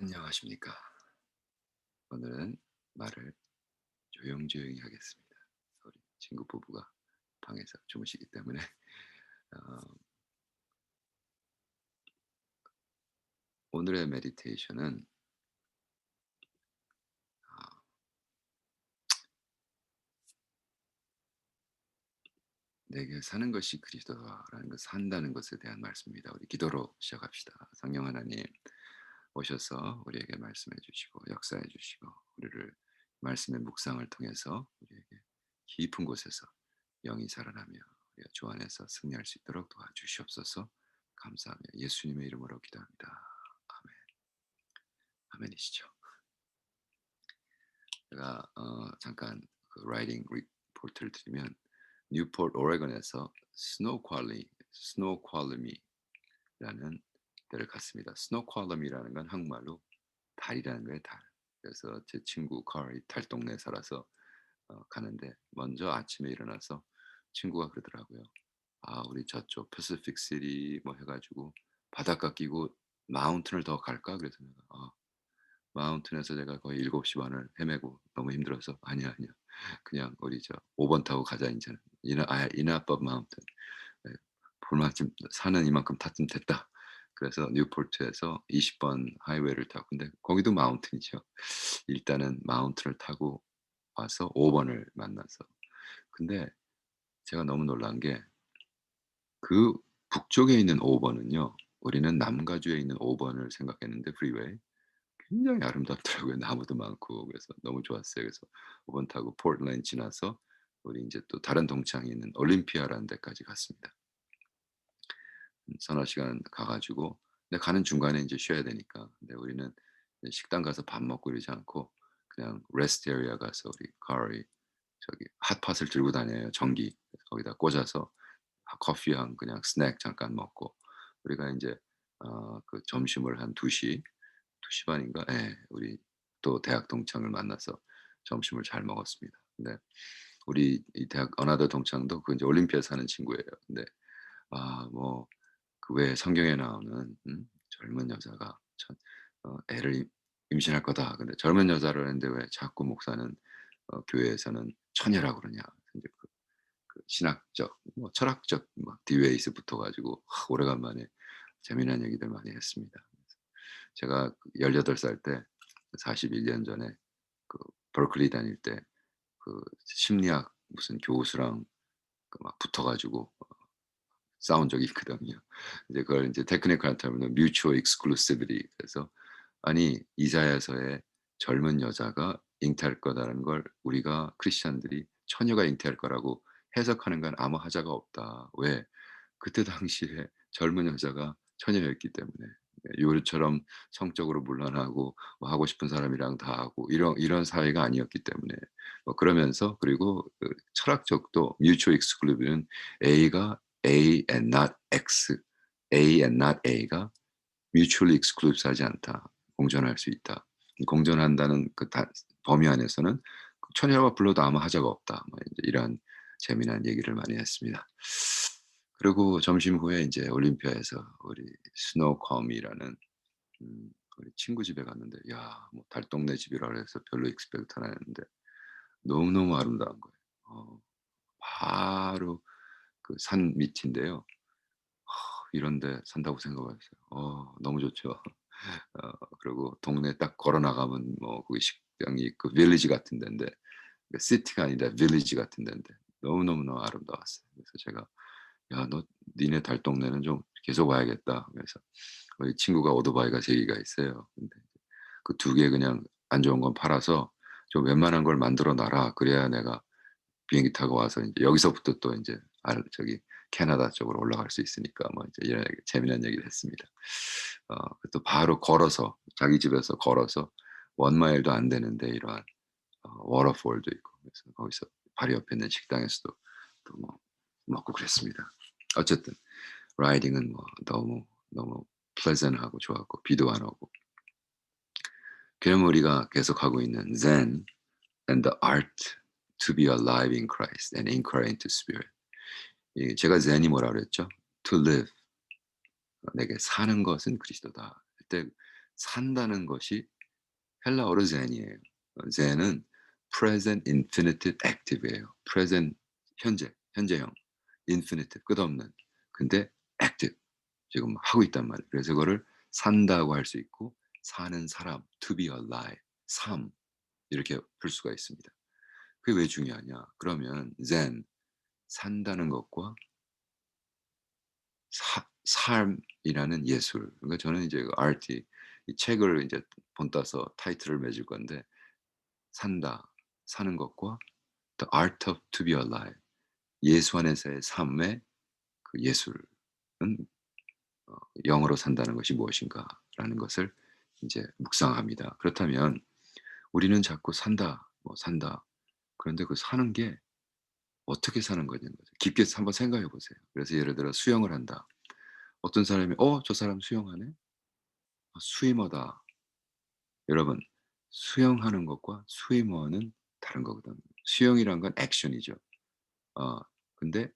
안녕하십니까. 오늘은 말을 조용조용히 하겠습니다. 우리 친구 부부가 방에서 주무시기 때문에 어, 오늘의 메디테이션은 아, 내게 사는 것이 그리스도라는 것, 산다는 것에 대한 말씀입니다. 우리 기도로 시작합시다. 성령 하나님, 오셔서 우리에게 말씀해 주시고 역사해 주시고 우리를 말씀의 묵상을 통해서 우리에게 깊은 곳에서 영이 살아나며 우리가 주 안에서 승리할 수 있도록 도와주시옵소서 감사하며 예수님의 이름으로 기도합니다. 아멘. 아멘이시죠. 제가 어, 잠깐 그 라이딩 리포트를 드리면 뉴포트 오레곤에서 스노우 퀄리 스노우 퀄리미라는 데를 갔습니다. 스노퀄럼이라는 건 한국말로 달이라는 거예요. 달. 그래서 제 친구 카이 달 동네에 살아서 어, 가는데 먼저 아침에 일어나서 친구가 그러더라고요. 아 우리 저쪽 패시픽 시티 뭐 해가지고 바닷가 끼고 마운틴을 더 갈까? 그래서 내가 아, 마운틴에서 제가 거의 7시 반을 헤매고 너무 힘들어서 아니야 아니야 그냥 우리 저 5번 타고 가자 이제는 이나 아 이나법 마운틴 볼만큼 사는 이만큼 탔으면 됐다 그래서 뉴포트에서 20번 하이웨이를 타고 근데 거기도 마운틴이죠. 일단은 마운틴을 타고 와서 5번을 만나서 근데 제가 너무 놀란 게 그 북쪽에 있는 5번은요. 우리는 남가주에 있는 5번을 생각했는데 프리웨이 굉장히 아름답더라고요. 나무도 많고 그래서 너무 좋았어요. 그래서 5번 타고 포트랜드 지나서 우리 이제 또 다른 동창이 있는 올림피아라는 데까지 갔습니다. 서너 시간 가가지고 근데 가는 중간에 이제 쉬어야 되니까. 근데 우리는 식당 가서 밥 먹고 이러지 않고 그냥 레스트 에리아 가서 우리 카리 저기 핫팟을 들고 다녀요 전기. 거기다 꽂아서 커피랑 그냥 스낵 잠깐 먹고. 우리가 이제 어, 그 점심을 한 2시 2시 반인가? 예 우리 또 대학 동창을 만나서 점심을 잘 먹었습니다. 근데 우리 이 대학 어나더 동창도 그 이제 올림피아 사는 친구예요. 근데 아뭐 그외 성경에 나오는 음, 젊은 여자가 전, 어, 애를 임신할 거다. 근데 젊은 여자를 했는데 왜 자꾸 목사는 어, 교회에서는 처녀라고 그러냐. 이제 그, 그 신학적, 뭐 철학적 막 디웨이스 붙어가지고 하, 오래간만에 재미난 얘기들 많이 했습니다. 제가 18살 때 41년 전에 그 버클리 다닐 때 그 심리학 무슨 교수랑 그 막 붙어가지고 싸운 적이 있거든요. 이제 그걸 이제 테크니컬한 term은 mutual exclusivity 그래서 아니 이사야서에 젊은 여자가 잉태할 거다라는 걸 우리가 크리스천들이 처녀가 잉태할 거라고 해석하는 건 아무 하자가 없다. 왜? 그때 당시에 젊은 여자가 처녀였기 때문에 요리처럼 성적으로 물란하고 뭐 하고 싶은 사람이랑 다 하고 이런 이런 사회가 아니었기 때문에 뭐 그러면서 그리고 그 철학적도 mutual exclusive는 A가 A and not X, A and not A가 mutually exclusive하지 않다. 공존할 수 있다. 공존한다는 그 다, 범위 안에서는 천녀가 불러도 아무 하자가 없다. 뭐 이런 재미난 얘기를 많이 했습니다. 그리고 점심 후에 이제 올림피아에서 우리 스노우컴이라는 음, 우리 친구 집에 갔는데 야 뭐 달동네 집이라 그래서 별로 익스펙트 안 했는데 너무너무 아름다운 거예요. 어, 바로 그 산 밑인데요. 어, 이런데 산다고 생각했어요. 어, 너무 좋죠. 어, 그리고 동네 딱 걸어 나가면 뭐 거기 식당이 그 빌리지 같은 데인데 그 시티가 아니라 빌리지 같은 데인데 너무 너무 너무 아름다웠어요. 그래서 제가 야 너 니네 달 동네는 좀 계속 와야겠다. 그래서 우리 친구가 오토바이가 세 개가 있어요. 근데 그 두 개 그냥 안 좋은 건 팔아서 좀 웬만한 걸 만들어 놔라. 그래야 내가 비행기 타고 와서 이제 여기서부터 또 이제 알 저기 캐나다 쪽으로 올라갈 수 있으니까 뭐 이제 이런 재미난 얘기를 했습니다. 어, 또 바로 걸어서 자기 집에서 걸어서 원 마일도 안 되는데 이러한 어, 워터폴도 있고 그래서 거기서 바로 옆에 있는 식당에서도 또 뭐 먹고 그랬습니다. 어쨌든 라이딩은 뭐 너무 너무 플레전하고 좋았고 비도 안 오고 그럼 우리가 계속 하고 있는 Zen and the art to be alive in Christ and inquire into spirit 제가 젠이 뭐라 그랬죠? To live. 내게 사는 것은 그리스도다. 그때 산다는 것이 헬라어로. 어 젠은 present infinitive active예요. present 현재, 현재형, infinitive 끝없는. 근데 active 지금 하고 있단 말이에요. 그래서 그거를 산다고 할 수 있고 사는 사람 to be alive 삶 이렇게 풀 수가 있습니다. 그게 왜 중요하냐? 그러면 zen 산다는 것과 사 삶이라는 예술. 그러니까 저는 이제 그 RT 이 책을 이제 본따서 타이틀을 맺을 건데 산다, 사는 것과 The Art of to be alive 예수 안에서의 삶의 그 예술은 어 영어로 산다는 것이 무엇인가라는 것을 인제 묵상합니다. 그렇다면 우리는 자꾸 산다, 뭐 산다. 그런데 그 사는 게 어떻게 사는 거냐는 거죠. 깊게 한번 생각해 보세요. 그래서 예를 들어 수영을 한다. 어떤 사람이 '어 저 사람 수영하네. 아 스위머다.' 여러분 수영하는 것과 스위머는 다른 거거든요. 수영이란 건 액션이죠. 어 근데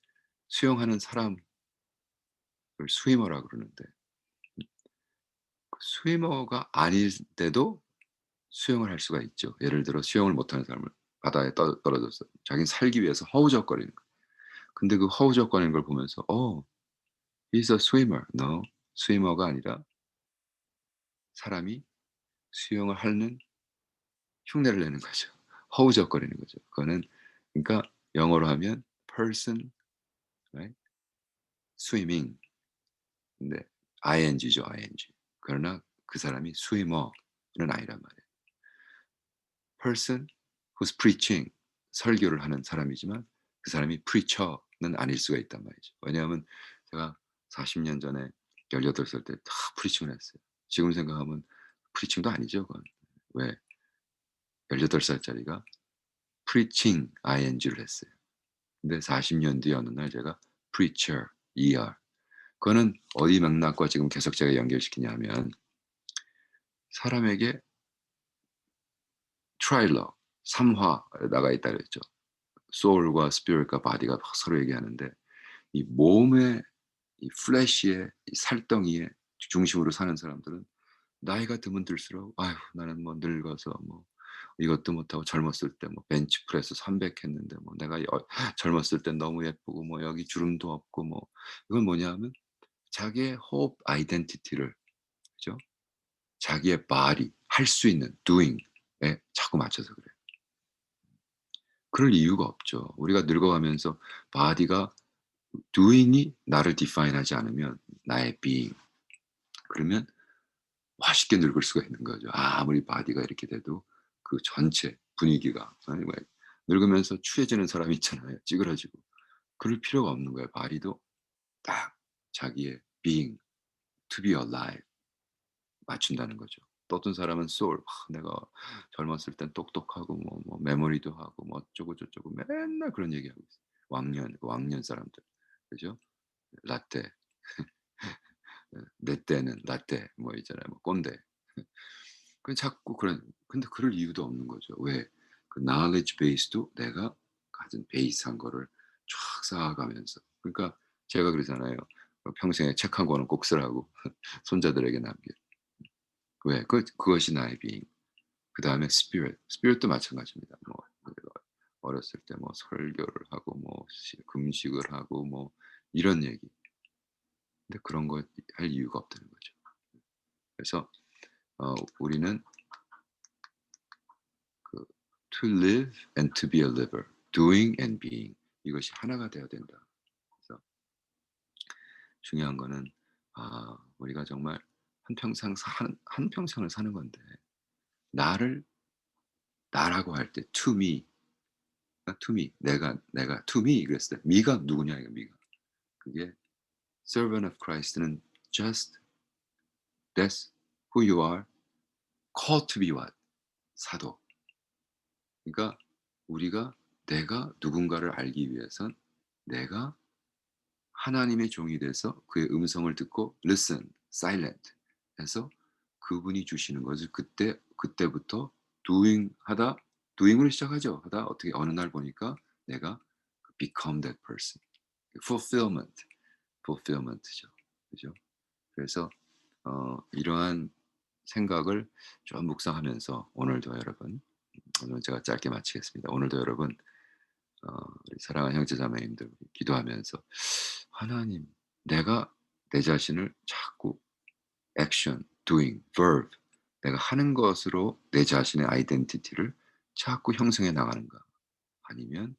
수영하는 사람을 스위머라 그러는데 음그 스위머가 아닐 때도 수영을 할 수가 있죠. 예를 들어 수영을 못하는 사람을 바다에 떠 떨어져서 자기는 살기 위해서 허우적거리는 거예요. 근데 그 허우적거리는 걸 보면서 "어 he's a swimmer." No. 스위머가 아니라 사람이 수영을 하는 흉내를 내는 거죠. 허우적거리는 거죠. 그거는 그러니까 영어로 하면 person right? swimming 근데 ing죠, ing. 그러나 그 사람이 swimmer는 아니란 말이에요. person who's preaching 설교를 하는 사람이지만 그 사람이 preacher는 아닐 수가 있단 말이죠. 왜냐하면 제가 40년 전에 18살 때 다 프리칭을 했어요. 지금 생각하면 프리칭도 아니죠, 그건. 왜 18 살짜리가 preaching ing를 했어요. 근데 40년 뒤에 어느 날 제가 preacher er 그거는 어디 맥락과 지금 계속 제가 연결시키냐 하면 사람에게 트라일러 3화 나가 있다 그랬죠. spirit과 body가 막 서로 얘기하는데 이 몸의 이 flesh의 이 살덩이의 중심으로 사는 사람들은 나이가 들면 들수록 '아유 나는 뭐 늙어서 뭐 이것도 못하고 젊었을 때 뭐 벤치프레스 300 했는데 뭐 내가 여 젊었을 땐 너무 예쁘고 뭐 여기 주름도 없고 뭐' 이건 뭐냐 하면 자기의 호흡 아이덴티티를 그죠? 자기의 body 할수 있는 doing에 자꾸 맞춰서 그래요. 그럴 이유가 없죠. 우리가 늙어가면서 body가 doing이 나를 define하지 않으면 나의 being 그러면 맛있게 늙을 수가 있는 거죠. 아 무리 body가 이렇게 돼도 그 전체 분위기가 왜 늙으면서 추해지는 사람이 있잖아요, 찌그러지고. 그럴 필요가 없는 거예요. body도 딱 자기의 being, to be alive 맞춘다는 거죠. 또 어떤 사람은 soul 아 내가 젊었을 땐 똑똑하고 뭐 뭐 메모리도 하고 뭐 어쩌고 저쩌고 맨날 그런 얘기하고 있어요. 왕년, 왕년 사람들. 그죠? 라떼. 예내 때는 라떼 뭐 있잖아요. 뭐 꼰대. 그 자꾸 그런 근데 그럴 이유도 없는 거죠. 왜? 그 knowledge base도 내가 가진 베이스한 거를 쫙 쌓아가면서 그러니까 제가 그러잖아요. 어 평생에 책 한 권은 꼭 쓰라고 손자들에게 남길. 왜? 그 그것이 나의 being. 그 다음에 spirit. spirit도 마찬가지입니다. 뭐 어렸을 때 뭐 설교를 하고 뭐시 금식을 하고 뭐 이런 얘기. 근데 그런 거 할 이유가 없다는 거죠. 그래서 어 우리는 그 to live and to be a liver, doing and being 이것이 하나가 되어야 된다. 그래서 중요한 거는 아 우리가 정말 한평생 사한 한평생을 사는 건데 나를 나라고 할 때 to me 아 to me 내가 내가 to me 그랬을 때 me가 누구냐 이거 me가. 그게 servant of Christ는 just that's who you are called to be what? 사도. 그러니까 우리가 내가 누군가를 알기 위해선 내가 하나님의 종이 돼서 그의 음성을 듣고 listen, silent 해서 그분이 주시는 것을 그때 그때부터 doing 하다 doing으로 시작하죠. 하다 어떻게 어느 날 보니까 내가 become that person. fulfillment, fulfillment죠. 그죠? 그래서 어 이러한 생각을 좀 묵상하면서 오늘도 여러분 오늘 제가 짧게 마치겠습니다. 오늘도 여러분 어 우리 사랑하는 형제자매님들 기도하면서 '하나님 내가 내 자신을 자꾸 액션, doing, verb 내가 하는 것으로 내 자신의 아이덴티티를 자꾸 형성해 나가는가? 아니면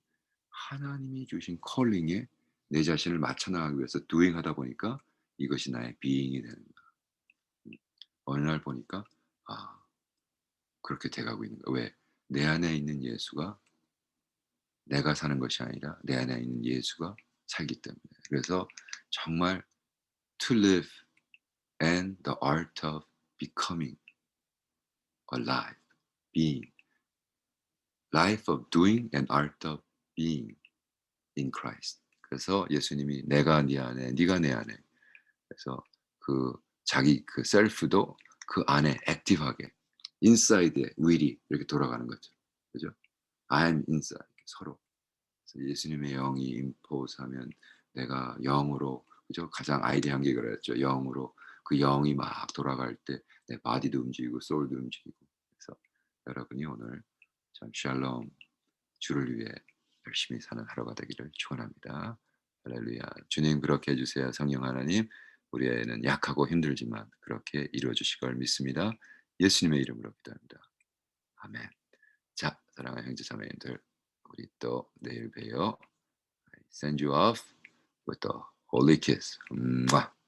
하나님이 주신 컬링에 내 자신을 맞춰 나가기 위해서 doing 하다 보니까 이것이 나의 being이 되는가?' 음 어느 날 보니까 '아 그렇게 돼 가고 있는 거야.' 왜? 내 안에 있는 예수가 내가 사는 것이 아니라 내 안에 있는 예수가 살기 때문에. 그래서 정말 to live and the art of becoming alive, being. life of doing and art of being in Christ. 그래서 예수님이 "내가 네 안에 네가 내 안에." 그래서 그 자기 그 셀프도 그 안에 액티브하게 인사이드에 will이 이렇게 돌아가는 거죠. 그죠? I am inside 서로. 예수님의 영이 임포스하면 내가 영으로 그죠? 가장 아이디어한 게 그랬죠. 영으로 그 영이 막 돌아갈 때내 body도 움직이고 soul도 움직이고. 그래서 여러분이 오늘 참 샬롬 주를 위해 열심히 사는 하루가 되기를 축원합니다. 할렐루야. 주님 그렇게 해 주세요. 성령 하나님 우리는 약하고 힘들지만 그렇게 이루어 주실 걸 믿습니다. 예수님의 이름으로 기도합니다. 아멘. 자 사랑하는 형제 자매님들 우리 또 내일 봬요. I send you off with a holy kiss. 음아.